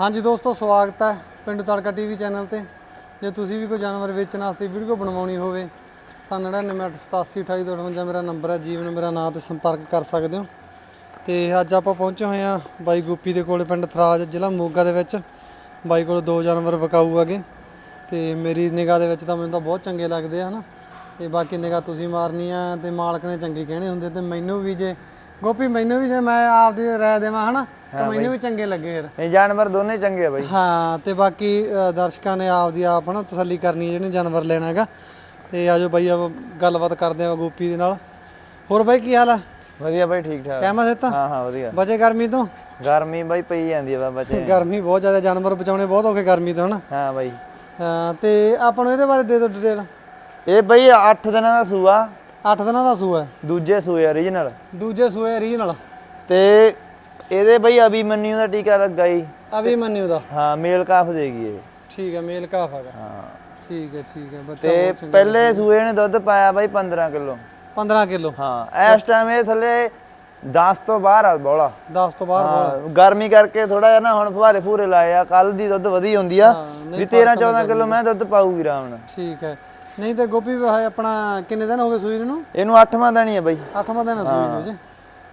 ਹਾਂਜੀ ਦੋਸਤੋ, ਸਵਾਗਤ ਹੈ ਪਿੰਡ ਤੜਕਾ ਟੀਵੀ ਚੈਨਲ ਤੇ। ਜੇ ਤੁਸੀਂ ਵੀ ਕੋਈ ਜਾਨਵਰ ਵੇਚਣ ਵਾਸਤੇ ਵੀਡੀਓ ਬਣਵਾਉਣੀ ਹੋਵੇ, ਤਾਂ 9987288258 ਮੇਰਾ ਨੰਬਰ ਹੈ। ਜੀਵਨ ਮੇਰਾ ਨਾਮ ਤੇ ਸੰਪਰਕ ਕਰ ਸਕਦੇ ਹੋ। ਤੇ ਅੱਜ ਆਪਾਂ ਪਹੁੰਚੇ ਹੋਏ ਆ ਬਾਈ ਗੋਪੀ ਦੇ ਕੋਲ ਪਿੰਡ ਥਰਾਜ ਜ਼ਿਲ੍ਹਾ ਮੋਗਾ ਦੇ ਵਿੱਚ। ਬਾਈ ਕੋਲ ਦੋ ਜਾਨਵਰ ਵਿਕਾਊ ਹੈਗੇ। ਤੇ ਮੇਰੀ ਨਿਗਾਹ ਦੇ ਵਿੱਚ ਤਾਂ ਮੈਨੂੰ ਤਾਂ ਬਹੁਤ ਚੰਗੇ ਲੱਗਦੇ ਆ, ਹਨਾ। ਤੇ ਬਾਕੀ ਨਿਗਾਹ ਤੁਸੀਂ ਮਾਰਨੀ ਆ ਤੇ ਮਾਲਕ ਨੇ ਚੰਗੇ ਕਹਿਣੇ ਹੁੰਦੇ ਤੇ ਮੈਨੂੰ ਵੀ ਜੇ ਗੋਪੀ ਮੈਨੂੰ ਵੀ ਜੇ ਮੈਂ ਆਪਦੀ ਰਾਏ ਦੇਵਾਂ ਹਨਾ ਤਾਂ ਮੈਨੂੰ ਵੀ ਚੰਗੇ ਲੱਗੇ ਯਾਰ ਇਹ ਜਾਨਵਰ ਦੋਨੇ ਚੰਗੇ ਆ ਬਾਈ। ਹਾਂ ਤੇ ਬਾਕੀ ਦਰਸ਼ਕਾਂ ਨੇ ਆਪਦੀ ਆਪ ਹਨਾ ਤਸੱਲੀ ਕਰਨੀ ਜਿਹਨੇ ਜਾਨਵਰ ਲੈਣਾ ਹੈਗਾ। ਤੇ ਆਜੋ ਬਾਈ ਆ ਗੱਲਬਾਤ ਕਰਦੇ ਆ ਗੋਪੀ ਦੇ ਨਾਲ। ਹੋਰ ਬਾਈ ਕੀ ਹਾਲ ਆ? ਵਧੀਆ ਬਾਈ ਠੀਕ ਠਾਕ। ਕਹਿਮਾ ਦਿੱਤਾ ਹਾਂ ਹਾਂ ਵਧੀਆ। ਬਚੇ ਗਰਮੀ ਤੋਂ? ਗਰਮੀ ਬਾਈ ਪਈ ਜਾਂਦੀ ਆ ਬੱਚੇ। ਗਰਮੀ ਬਹੁਤ ਜ਼ਿਆਦਾ ਜਾਨਵਰ ਬਚਾਉਣੇ ਬਹੁਤ ਔਖੇ ਗਰਮੀ ਤੋਂ ਹਨਾ। ਹਾਂ ਬਾਈ। ਹਾਂ, ਤੇ ਆਪਾਂ ਨੂੰ ਇਹਦੇ ਬਾਰੇ ਦੇ ਦਿਓ ਡਿਟੇਲ ਇਹ ਬਾਈ 8 ਦਿਨਾਂ ਦਾ ਸੂਆ। 8 ਦਿਨਾਂ ਦਾ ਸੂਆ ਹੈ। ਦੂਜੇ ਸੂਏ origignal ਦੂਜੇ ਸੂਏ ਰੀਜਨਲ ਤੇ ਇਹਦੇ ਬਾਈ ਅਭਿਮਨਿਊ ਦਾ ਟੀਕਾ ਲੱਗਾ ਜੀ। ਅਭੀ ਮੰਨਿਓ ਦਾ। ਹਾਂ ਮੇਲ ਕਾਫ ਦੇਗੀ ਇਹ। ਠੀਕ ਹੈ ਮੇਲ ਕਾਫ ਹੈਗਾ। ਹਾਂ। ਠੀਕ ਹੈ ਠੀਕ ਹੈ ਬੱਚਾ ਤੇ ਪਹਿਲੇ ਸੂਏ ਨੇ ਦੁੱਧ ਪਾਇਆ ਬਾਈ 15 ਕਿਲੋ। 15 ਕਿਲੋ। ਹਾਂ ਇਸ ਟਾਈਮ ਇਹ ਥੱਲੇ 10 ਤੋਂ ਬਾਹਰ ਆ ਬੋਲਾ। 10 ਤੋਂ ਬਾਹਰ ਹਾਂ ਗਰਮੀ ਕਰਕੇ ਥੋੜਾ ਜਿਹਾ ਨਾ ਹੁਣ ਫੁਹਾਰੇ ਫੂਰੇ ਲਾਏ ਆ ਕੱਲ ਦੀ ਦੁੱਧ ਵਧੀ ਹੁੰਦੀ ਆ। ਵੀ 13 14 ਕਿਲੋ ਮੈਂ ਦੁੱਧ ਪਾਊਗੀ ਆਰਾਮ ਨਾਲ। ਠੀਕ ਹੈ। ਨਹੀਂ ਤੇ ਗੋਪੀ ਭਾਈ ਆਪਣਾ ਕਿੰਨੇ ਦਿਨ ਹੋ ਗਏ ਸੂਈ ਨੂੰ? ਇਹਨੂੰ 8ਵਾਂ ਦਿਨ ਹੀ ਆ ਬਾਈ। 8ਵਾਂ ਦਿਨ ਆ ਸੂਈ ਨੂੰ ਜੀ।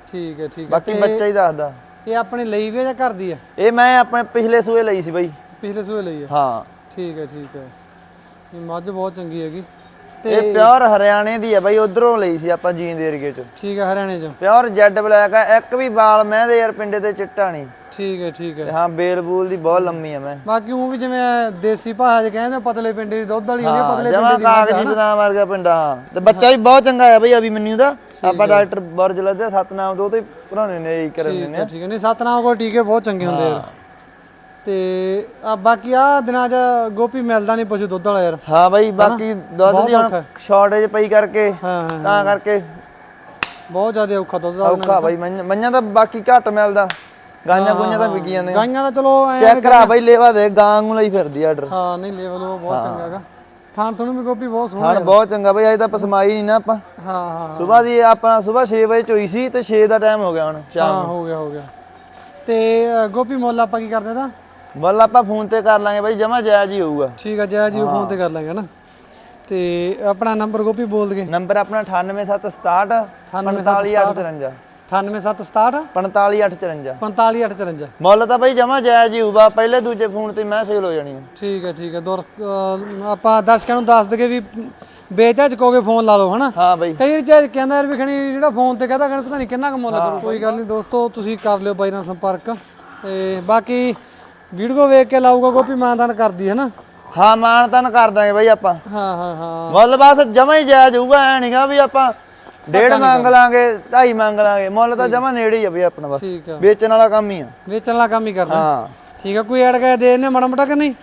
ਠੀਕ ਹੈ ਠੀਕ ਹੈ। ਬਾਕੀ ਬੱਚਾ ਹੀ ਦੱਸਦਾ। ਇਹ ਆਪਣੀ ਲਈ ਵੀ ਹੈ ਜਾਂ ਘਰ ਦੀ ਹੈ ਇਹ ਮੈਂ ਆਪਣੇ ਪਿਛਲੇ ਸੂਏ ਲਈ ਸੀ ਬਾਈ। ਪਿਛਲੇ ਸੂਏ ਲਈ ਹੈ ਹਾਂ। ਠੀਕ ਹੈ ਠੀਕ ਹੈ। ਇਹ ਮੱਝ ਬਹੁਤ ਚੰਗੀ ਹੈਗੀ। ਤੇ ਇਹ ਪਿਓਰ ਹਰਿਆਣੇ ਦੀ ਆ ਬਾਈ ਉਧਰੋਂ ਲਈ ਸੀ ਆਪਾਂ ਜੀਂਦ ਏਰੀਏ ਚ। ਠੀਕ ਹੈ ਹਰਿਆਣੇ ਚੋਂ। ਪਿਓਰ ਜੈਡ ਬਲੈਕ ਆ ਇੱਕ ਵੀ ਵਾਲ ਮੈਂ ਦੇ ਯਾਰ ਪਿੰਡੇ ਤੇ ਚਿੱਟਾ ਨਹੀਂ। ਠੀਕ ਹੈ ਠੀਕ ਹੈ। ਹਾਂ ਬੇਲ ਬੂਲ ਦੀ ਬਹੁਤ ਲੰਮੀ ਆ ਮੈਂ। ਬਾਕੀ ਉਹ ਵੀ ਜਿਵੇਂ ਦੇਸੀ ਭਾਸ਼ਾ 'ਚ ਕਹਿੰਦੇ ਆ, ਪਤਲੇ ਪਿੰਡੇ ਦੀ ਦੁੱਧ ਵਾਲੀ ਹੁੰਦੀ ਆ, ਪਤਲੇ ਪਿੰਡੇ ਦੀ ਕਾਗਜੀ ਬਦਾਮ ਵਰਗਾ ਪਿੰਡਾ ਤੇ ਬੱਚਾ ਵੀ ਬਹੁਤ ਚੰਗਾ ਆ ਬਾਈ ਅਭੀ ਮੈਨੂੰ ਦਾ ਆਪਾਂ ਡਾਕਟਰ ਬਰਜਲਾ ਦੇ ਸਤਨਾਮ ਤੋਂ ਤੇ ਭਰਾਉਣੇ ਨੇ ਇਹ ਕਰਨ ਨੇ। ਠੀਕ ਹੈ। ਨਹੀਂ ਸਤਨਾਮ ਕੋਲ ਟੀਕੇ ਬਹੁਤ ਚੰਗੇ ਹੁੰਦੇ ਯਾਰ ਤੇ ਆ ਬਾਕੀ ਆ ਦਿਨਾਂ 'ਚ ਗੋਪੀ ਮਿਲਦਾ ਨਹੀਂ ਪਸ਼ੂ ਦੁੱਧ ਵਾਲਾ ਯਾਰ। ਹਾਂ ਬਾਈ ਬਾਕੀ ਦੁੱਧ ਦੀ ਹੁਣ ਸ਼ਾਰਟੇਜ ਪਈ ਕਰਕੇ ਤਾਂ ਕਰਕੇ। ਬਹੁਤ ਜ਼ਿਆਦਾ ਔਖਾ ਦੁੱਧ ਦਾ ਔਖਾ ਬਾਈ ਮੱਝਾਂ ਤਾਂ ਬਾਕੀ ਘੱਟ ਮਿਲਦਾ। ਗਾਂਆਂ ਗੁੰਆਂ ਤਾਂ ਵਿਕੀ ਜਾਂਦੀਆਂ ਗਾਈਆਂ ਦਾ ਚਲੋ ਐ ਚੈੱਕ ਕਰਾ ਬਾਈ ਲੇਵਾ ਦੇ ਗਾਂ ਨੂੰ ਲਈ ਫਿਰਦੀ ਆਰਡਰ ਹਾਂ ਨਹੀਂ ਲੈਵਲ ਉਹ ਬਹੁਤ ਚੰਗਾ ਹੈਗਾ। ਖਾਣ ਤੁਹਾਨੂੰ ਵੀ ਗੋਪੀ ਬਹੁਤ ਸੋਹਣਾ ਖਾਣ ਬਹੁਤ ਚੰਗਾ ਬਾਈ ਅਜੇ ਤਾਂ ਪਸਮਾਈ ਨਹੀਂ ਨਾ ਆਪਾਂ। ਹਾਂ ਹਾਂ। ਸਵੇਰ ਦੀ ਆਪਾਂ ਸਵੇਰ 6 ਵਜੇ ਚੋਈ ਸੀ ਤੇ 6 ਦਾ ਟਾਈਮ ਹੋ ਗਿਆ ਹੁਣ ਸ਼ਾਮ ਹਾਂ ਹੋ ਗਿਆ ਹੋ ਗਿਆ। ਤੇ ਗੋਪੀ ਮੁੱਲ ਆਪਾਂ ਕੀ ਕਰਦੇ ਤਾਂ? ਵੱਲ ਆਪਾਂ ਫੋਨ ਤੇ ਕਰ ਲਾਂਗੇ ਬਾਈ ਜਮਾ ਜਾਇਜ਼ ਹੀ ਹੋਊਗਾ। ਠੀਕ ਆ ਜੈ ਜੀ ਫੋਨ ਤੇ ਕਰ ਲਾਂਗੇ ਨਾ ਤੇ ਆਪਣਾ ਨੰਬਰ ਗੋਪੀ ਬੋਲ ਦਗੇ ਨੰਬਰ ਆਪਣਾ 98767 45853 98767 45854 45854 ਮੁੱਲ ਤਾਂ ਬਾਈ ਜਮਾ ਜਾਇਜ਼ ਹੀ ਹੋਊਗਾ ਪਹਿਲੇ ਦੂਜੇ ਫੋਨ ਤੇ ਮੈਂ ਸੇਲ ਹੋ ਜਾਣੀ ਆ। ਠੀਕ ਹੈ ਠੀਕ ਹੈ ਦੁਰ ਆਪਾਂ ਦਰਸ਼ਕਾਂ ਨੂੰ ਦੱਸ ਦਗੇ ਵੀ ਵੇਚਾ ਚਕੋਗੇ ਫੋਨ ਲਾ ਲਓ ਹਨਾ? ਹਾਂ ਬਾਈ। ਕਈ ਚਾਹ ਕਹਿੰਦਾ ਯਾਰ ਵੀ ਖਣੀ ਜਿਹੜਾ ਫੋਨ ਤੇ ਕਹਦਾ ਕਹਿੰਦਾ ਪਤਾ ਨਹੀਂ ਕਿੰਨਾ ਕੁ ਮੁੱਲ ਕਰੂ ਕੋਈ ਗੱਲ ਨਹੀਂ ਦੋਸਤੋ ਤੁਸੀਂ ਕਰ ਲਿਓ ਬਾਈ ਨਾਲ ਸੰਪਰਕ। ਤੇ ਬਾਕੀ ਵੀਡੀਓ ਵੇਖ ਕੇ ਲਾਊਗਾ ਗੋਪੀ ਮਾਨਦਾਨ ਕਰਦੀ ਹੈ ਨਾ ਹਾਂ ਮਾਨ ਤਾਂ ਕਰ ਦਾਂਗੇ ਬਾਈ ਆਪਾਂ। ਹਾਂ ਹਾਂ ਹਾਂ। ਮੁੱਲ ਬਸ ਜਮਾ ਹੀ ਜਾਇਜ਼ ਹੋਊਗਾ ਐ ਨਹੀਂਗਾ ਵੀ ਆਪਾਂ ਡੇਢ ਮੰਗ ਲਾਂਗੇ ਢਾਈ ਮੰਗ ਲਾਂਗੇ। ਮੁੱਲ ਤਾਂ ਜਮਾ ਨੇੜੇ ਹੀ ਆ ਬਈ ਆਪਣਾ ਬਸ। ਠੀਕ ਆ। ਵੇਚਣ ਵਾਲਾ ਕੰਮ ਹੀ ਆ। ਵੇਚਣ ਵਾਲਾ ਕੰਮ ਹੀ ਕਰਨਾ। ਹਾਂ। ਠੀਕ ਆ ਕੋਈ ਐਡ ਕੇ ਦੇ ਨੇ ਮੜਾ ਮੋਟਾ ਕਿ ਨਹੀਂ?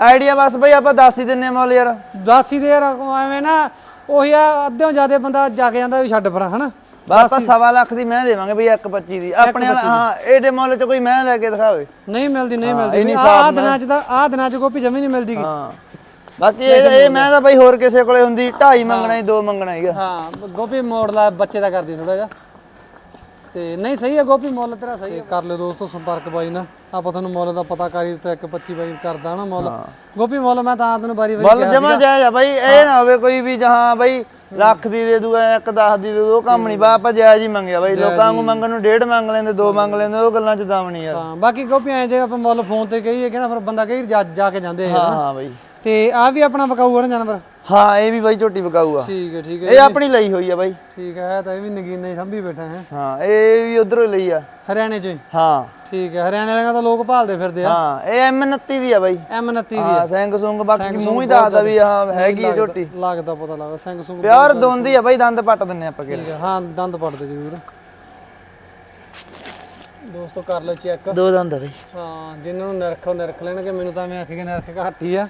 ਆਈਡੀਆ ਬਸ ਬਈ ਆਪਾਂ ਦੱਸ ਹੀ ਦਿੰਨੇ ਮੁੱਲ ਯਾਰ। ਦਾਸੀ ਦੇ ਯਾਰ ਐਵੇਂ ਨਾ ਉਹੀ ਆ ਅੱਧਿਓਂ ਜ਼ਿਆਦਾ ਬੰਦਾ ਜਾ ਕੇ ਜਾਂਦਾ ਵੀ ਛੱਡ ਪਰਾਂ ਹਨਾ? ਬਸ ਆਪਾਂ ਸਵਾ ਲੱਖ ਦੀ ਮੈਂ ਦੇਵਾਂਗੇ ਬਈ 1.25 ਦੀ। ਆਪਣੇ ਹਾਂ ਇਹਦੇ ਮੁੱਲ ਚ ਕੋਈ ਮੈਂ ਲੈ ਕੇ ਦਿਖਾਵੇ। ਨਹੀਂ ਮਿਲਦੀ ਨਹੀਂ ਮਿਲਦੀ। ਆ ਦਿਨਾਂ ਚ ਤਾਂ ਆ ਦਿਨਾਂ ਚ ਗੋਪੀ ਜਮੀ ਨਹੀਂ ਮਿਲਦੀ। ਹਾਂ। ਬਾਕੀ ਇਹ ਇਹ ਮੈਂ ਤਾਂ ਬਈ ਹੋਰ ਕਿਸੇ ਕੋਲੇ ਹੁੰਦੀ ਢਾਈ ਮੰਗਣਾ ਹੀ ਦੋ ਮੰਗਣਾ ਹੀਗਾ ਹਾਂ ਗੋਪੀ ਮੋੜ ਲਾ ਬੱਚੇ ਦਾ ਕਰਦੀ ਥੋੜਾ ਜਿਹਾ। ਤੇ ਨਹੀਂ ਸਹੀ ਹੈ ਗੋਪੀ ਮੁੱਲ ਤੇਰਾ ਸਹੀ ਹੈ ਕਰ ਲਿਓ ਦੋਸਤੋ ਸੰਪਰਕ ਬਾਈ ਨਾਲ। ਆਪਾਂ ਤੁਹਾਨੂੰ ਮੁੱਲ ਦਾ ਪਤਾ ਕਰੀ ਦਿੱਤਾ 125 ਬਾਈ ਕਰਦਾ ਨਾ ਮੁੱਲ। ਗੋਪੀ ਮੁੱਲ ਮੈਂ ਤਾਂ ਤੈਨੂੰ ਬਾਰੀ ਬਾਰੀ ਮੁੱਲ ਜਮਾ ਜਾਇਜ਼ ਆ ਬਈ ਇਹ ਨਾ ਹੋਵੇ ਕੋਈ ਵੀ ਜਹਾਂ ਬਈ ਲੱਖ ਦੀ ਦੇ ਦੂਗਾ ਇੱਕ 10 ਦੀ ਦੇ ਦੂ ਉਹ ਕੰਮ ਨਹੀਂ। ਬਾ ਆਪਾਂ ਜਾਇਜ਼ ਹੀ ਮੰਗਿਆ ਬਈ ਲੋਕਾਂ ਨੂੰ ਮੰਗਣ ਨੂੰ ਡੇਢ ਮੰਗ ਲੈਂਦੇ ਦੋ ਮੰਗ ਲੈਂਦੇ ਉਹ ਗੱਲਾਂ ਚ ਦਮ ਨਹੀਂ ਯਾਰ। ਹਾਂ ਬਾਕੀ ਗੋਪੀ ਐ ਜੇ ਆਪਾਂ ਮੁੱਲ ਫੋਨ ਤੇ ਕਹੀਏ ਕਿ ਨਾ ਫਿਰ ਬੰਦਾ ਕਈ ਜਾ ਕੇ ਜਾਂਦੇ ਹਾਂ ਹਾਂ ਬਈ। ਤੇ ਆ ਵੀ ਆਪਣਾ ਬਕਾਊ ਨਾ ਜਾਨਵਰ? ਹਾਂ ਇਹ ਵੀ ਬਾਈ ਝੋਟੀ ਵਿਕਾਊ ਆ ਠੀਕ ਹੈ ਠੀਕ ਹੈ ਇਹ ਆਪਣੀ ਲਈ ਹੋਈ ਆ ਬਾਈ। ਠੀਕ ਹੈ ਤਾਂ ਇਹ ਵੀ ਨਗੀਨੇ ਹੀ ਸੰਭੀ ਬੈਠਾ ਹੈ। ਹਾਂ ਇਹ ਵੀ ਉਧਰੋਂ ਲਈ ਆ। ਹਰਿਆਣੇ ਚੋਂ ਹੀ? ਹਾਂ। ਠੀਕ ਹੈ ਹਰਿਆਣੇ ਵਾਲਿਆਂ ਦਾ ਲੋਕ ਭਾਲਦੇ ਫਿਰਦੇ ਆ। ਹਾਂ ਇਹ M29 ਦੀ ਆ ਬਾਈ। M29 ਦੀ ਹਾਂ ਸਿੰਘ ਸੁੰਗ ਬਾਕੀ ਮੂੰਹ ਹੀ ਦੱਸਦਾ ਵੀ ਹਾਂ ਹੈਗੀ ਆ ਝੋਟੀ। ਲੱਗਦਾ ਪਤਾ ਲੱਗਦਾ ਸਿੰਘ ਸੁੰਗ ਪਿਆਰ ਦੋਂਦੀ ਆ ਬਾਈ ਦੰਦ ਪੱਟ ਦਿੰਨੇ ਆਪਾਂ ਕਿਹੜੇ। ਠੀਕ ਹੈ ਹਾਂ ਦੰਦ ਪੜਦੇ ਜ਼ਰੂਰ। ਦੋਸਤੋ ਕਰ ਲਓ ਚੈੱਕ। ਦੋ ਦੰਦ ਆ ਬਾਈ। ਹਾਂ ਜਿਨ੍ਹਾਂ ਨੂੰ ਨਿਰਖੋ ਨਿਰਖ ਲੈਣਗੇ ਮੈਨੂੰ ਤਾਂ ਐਵੇਂ ਆਖ ਕੇ ਨਿਰਖ ਘੱਟ ਹੀ ਆ।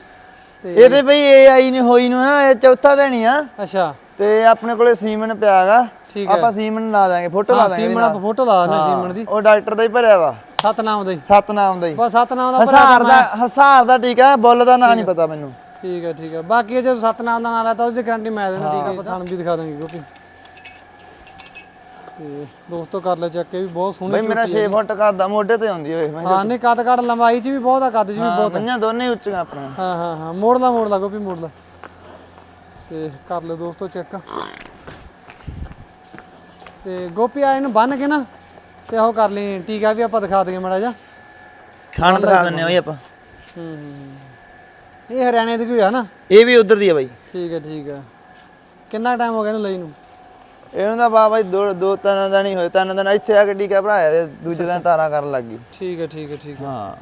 ਇਹਦੇ ਬਈ ਇਹ ਆਈ ਨਹੀਂ ਹੋਈ ਨੂੰ ਨਾ ਇਹ ਚੌਥਾ ਦੇਣੀ ਆ। ਅੱਛਾ। ਤੇ ਆਪਣੇ ਕੋਲੇ ਸੀਮਨ ਪਿਆਗਾ। ਆਪਾਂ ਸੀਮਨ ਲਾ ਦਾਂਗੇ ਫੋਟੋ ਲਾ ਦਾਂਗੇ ਸੀਮਣ ਆਪਾਂ ਫੋਟੋ ਲਾ ਦਿੰਦੇ ਸੀਮਣ ਦੀ। ਉਹ ਡਾਕਟਰ ਦਾ ਹੀ ਭਰਿਆ ਵਾ। ਸਤਨਾਮ ਦਾ ਹੀ। ਸਤਨਾਮ ਦਾ ਹੀ। ਬਸ ਸਤਨਾਮ ਦਾ ਹਸਾਰ ਦਾ ਹਸਾਰ ਦਾ ਟੀਕਾ ਬੁੱਲ ਦਾ ਨਾਂ ਨਹੀਂ ਪਤਾ ਮੈਨੂੰ। ਠੀਕ ਹੈ ਠੀਕ ਹੈ। ਬਾਕੀ ਜੇ ਸਤਨਾਮ ਦਾ ਨਾਮ ਲੈਤਾ ਉਹਦੀ ਗਾਰੰਟੀ ਮੈਂ ਦੇਣਾ ਠੀਕ ਹੈ ਪਠਾਨ ਵੀ ਦਿਖਾ ਦਾਂਗੇ ਗੋਪੀ ਤੇ ਦੋਸਤੋ ਕਰ ਲੈ ਚੈੱਕ ਇਹ ਵੀ ਬਹੁਤ ਸੋਹਣੀ ਬਈ ਮੇਰਾ 6 ਫੁੱਟ ਕਰਦਾ ਮੋਢੇ ਤੇ ਆਉਂਦੀ ਓਏ ਮੈਂ ਹਾਂ ਨੇ ਕੱਦ ਕੱਦ ਲੰਬਾਈ ਚ ਵੀ ਬਹੁਤ ਆ ਕੱਦ ਚ ਵੀ ਬਹੁਤ ਮੰਨਿਆ ਦੋਨੇ ਉੱਚੀਆਂ ਆਪਣੀਆਂ। ਹਾਂ ਹਾਂ ਹਾਂ ਮੋੜ ਲਾ ਮੋੜ ਲਾ ਗੋਪੀ ਮੋੜ ਲਾ। ਤੇ ਕਰ ਲੈ ਦੋਸਤੋ ਚੈੱਕ। ਤੇ ਗੋਪੀ ਆ ਇਹਨੂੰ ਬੰਨ ਕੇ ਨਾ ਤੇ ਉਹ ਕਰ ਲਈ ਟੀਕਾ ਵੀ ਆਪਾਂ ਦਿਖਾ ਦਈਏ ਮੜਾ ਜਾ ਖਾਣ ਦਿਖਾ ਦਿੰਨੇ ਆ ਬਈ ਆਪਾਂ। ਹੂੰ ਹੂੰ ਇਹ ਹਰਿਆਣੇ ਦੀ ਕੋਈ ਆ ਨਾ? ਇਹ ਵੀ ਉਧਰ ਦੀ ਆ ਬਈ। ਠੀਕ ਹੈ ਠੀਕ ਹੈ ਕਿੰਨਾ ਟਾਈਮ ਹੋ ਗਿਆ ਇਹਨੂੰ ਲਈ ਨੂੰ? ਇਹਨੂੰ ਤਾਂ ਬਾਬਾ ਜੀ ਦੋ ਦੋ ਤਿੰਨ ਦਿਨ ਹੀ ਹੋਏ ਤਿੰਨ ਦਿਨ ਇੱਥੇ ਆ ਕੇ ਟੀਕਾ ਭਰਾਇਆ ਤੇ ਦੂਜੇ ਦਿਨ ਤਾਰਾਂ ਕਰਨ ਲੱਗ ਗਈ। ਠੀਕ ਹੈ ਠੀਕ ਹੈ ਠੀਕ ਹੈ। ਹਾਂ।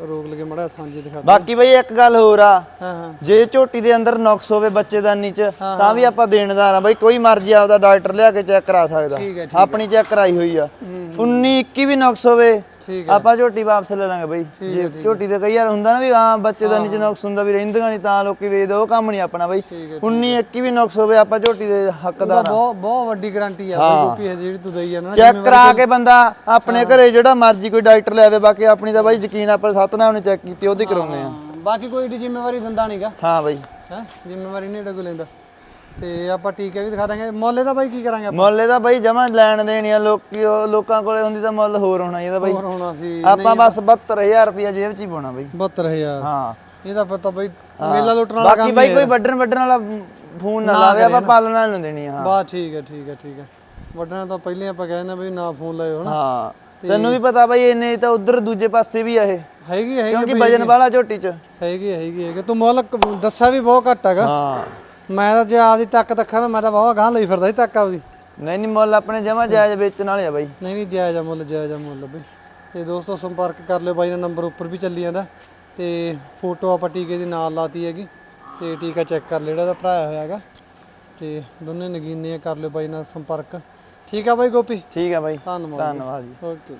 ਰੋਕ ਲਗੇ ਮੜਾ ਥਾਂਜੀ ਦਿਖਾ ਦੇ ਬਾਕੀ ਬਈ ਇੱਕ ਗੱਲ ਹੋਰ ਆ ਹਾਂ ਹਾਂ। ਜੇ ਝੋਟੀ ਦੇ ਅੰਦਰ ਨੁਕਸ ਹੋਵੇ ਬੱਚੇਦਾਨੀ ਚ ਤਾਂ ਵੀ ਆਪਾਂ ਦੇਣਦਾਰ ਆ। ਬਈ ਕੋਈ ਮਰਜ਼ੀ ਆਪਦਾ ਡਾਕਟਰ ਲਿਆ ਕੇ ਚੈੱਕ ਕਰਾ ਸਕਦਾ। ਠੀਕ ਹੈ, ਠੀਕ ਆਪਣੀ ਚੈੱਕ ਕਰਾਈ ਹੋਈ ਆ। 19 21 ਵੀ ਨੁਕਸ ਹੋਵੇ ਆਪਾਂ ਝੋਟੀ ਵਾਪਸ ਲੈ ਲਾਂਗੇ ਬਈ। ਜੇ ਝੋਟੀ ਤੇ ਕਈ ਵਾਰ ਹੁੰਦਾ ਨਾ ਵੀ ਹਾਂ ਬੱਚੇਦਾਨੀ ਚ ਨੁਕਸ ਹੁੰਦਾ ਵੀ ਰਹਿੰਦੀਆਂ ਨਹੀਂ ਤਾਂ ਲੋਕੀ ਵੇਚਦੇ ਉਹ ਕੰਮ ਨਹੀਂ ਆਪਣਾ ਬਈ। ਠੀਕ ਹੈ 19 21 ਵੀ ਨੁਕਸ ਹੋਵੇ ਆਪਾਂ ਝੋਟੀ ਦੇ ਹੱਕਦਾਰ ਆ ਬਹੁਤ ਬਹੁਤ ਵੱਡੀ ਗਾਰੰਟੀ ਆ ਬਈ ਗੋਪੀ ਹੈ ਜਿਹੜੀ ਤੂੰ ਦਈ ਜਾਂਦਾ ਚੈੱਕ ਕਰਾ ਕੇ ਬੰਦਾ ਆਪਣੇ ਘਰੇ ਜਿਹੜਾ ਮਰਜ਼ੀ ਕੋਈ ਡਾਕਟਰ ਲੈ ਆਵੇ ਬਾਕੀ ਆਪਣੀ ਤਾਂ ਬਾਈ ਯਕੀਨ ਆਪਾਂ ਸਤਨਾਮ ਨੇ ਚੈੱਕ ਕੀਤੀ ਉਹਦੀ ਕਰਾਉਨੇ ਆ ਬਾਕੀ ਕੋਈ ਜ਼ਿੰਮੇਵਾਰੀ ਦਿੰਦਾ ਨਹੀਂਗਾ ਹਾਂ ਬਾਈ। ਹੈ ਜ਼ਿੰਮੇਵਾਰੀ ਨਹੀਂ ਕੋਈ ਲੈਂਦਾ। ਤੇ ਆਪਾਂ ਟੀਕੇ ਵੀ ਦਿਖਾ ਦਾਂਗੇ। ਮੁੱਲ ਦਾ ਬਾਈ ਕੀ ਕਰਾਂਗੇ ਆਪਾਂ? ਮੁੱਲ ਇਹਦਾ ਬਾਈ ਜਮਾ ਲੈਣ ਦੇਣੀ ਆ ਲੋਕੀ ਲੋਕਾਂ ਕੋਲੇ ਹੁੰਦੀ ਤਾਂ ਮੁੱਲ ਹੋਰ ਹੋਣਾ ਇਹਦਾ ਬਾਈ। ਹੋਰ ਹੋਣਾ ਸੀ ਆਪਾਂ ਬਸ 72000 ਰੁਪਇਆ ਜੇਬ 'ਚ ਹੀ ਪਾਉਣਾ ਬਾਈ। 72000 ਹਾਂ। ਇਹਦਾ ਪਤਾ ਬਾਈ ਮੇਲਾ ਲੁੱਟਣ ਵਾਲਾ ਬਾਕੀ ਬਾਈ ਕੋਈ ਵੱਡਣ ਵੱਡਣ ਵਾਲਾ ਫੋਨ ਨਾ ਲਾਵੇ ਆਪਾਂ ਪਾਲਣ ਵਾਲੇ ਨੂੰ ਦੇਣੀ ਆ ਹਾਂ। ਬਾ ਠੀਕ ਹੈ ਠੀਕ ਹੈ ਠੀਕ ਹੈ। ਵੱਡਣਾ ਤਾਂ ਪਹਿਲੇ ਆਪਾਂ ਕਹਿੰਦੇ ਬਈ ਨਾ ਫੋਨ ਲਾਇਓ ਹਨਾ। ਹਾਂ। ਤੈਨੂੰ ਵੀ ਪਤਾ ਬਾਈ ਇੰਨੇ ਤਾਂ ਉਧਰ ਦੂਜੇ ਪਾਸੇ ਵੀ ਆ ਇਹ। ਹੈਗੀ ਹੈਗੀ ਕਿਉਂਕਿ ਵਜਨ ਵਾਲਾ ਝੋਟੀ 'ਚ। ਹੈਗੀ ਹੈਗੀ ਹੈਗੀ। ਤੂੰ ਮੁੱਲ ਦੱਸਿਆ ਵੀ ਬਹੁਤ ਘੱਟ ਹੈਗਾ। ਹਾਂ। ਮੈਂ ਤਾਂ ਜੇ ਆਪਦੀ ਤੱਕ ਤਾਂ ਮੈਂ ਤਾਂ ਬਹੁਤ ਗਾਂ ਲਈ ਫਿਰਦਾ ਸੀ ਤੱਕ ਆਪਦੀ। ਨਹੀਂ ਨਹੀਂ ਮੁੱਲ ਆਪਣੇ ਜਮਾ ਜਾਇਜ਼ ਵੇਚਣ ਵਾਲੇ ਆ ਬਾਈ। ਨਹੀਂ ਨਹੀਂ ਜਾਇਜ਼ ਆ ਮੁੱਲ ਜਾਇਜ਼ ਆ ਮੁੱਲ ਬਈ। ਤੇ ਦੋਸਤੋ ਸੰਪਰਕ ਕਰ ਲਿਓ ਬਾਈ ਦਾ ਨੰਬਰ ਉੱਪਰ ਵੀ ਚੱਲੀ ਜਾਂਦਾ। ਤੇ ਫੋਟੋ ਆਪਾਂ ਟੀਕੇ ਦੀ ਨਾਲ ਲਾਤੀ ਹੈਗੀ। ਤੇ ਟੀਕਾ ਚੈੱਕ ਕਰ ਲਿਓ ਜਿਹੜਾ ਇਹਦਾ ਭਰਾਇਆ ਹੋਇਆ ਹੈਗਾ। ਤੇ ਦੋਨੇ ਨਗੀਨੇ ਕਰ ਲਿਓ ਬਾਈ ਨਾਲ ਸੰਪਰਕ। ਠੀਕ ਆ ਬਾਈ ਗੋਪੀ? ਠੀਕ ਆ ਬਾਈ। ਧੰਨਵਾਦ ਧੰਨਵਾਦ ਜੀ। ਓਕੇ।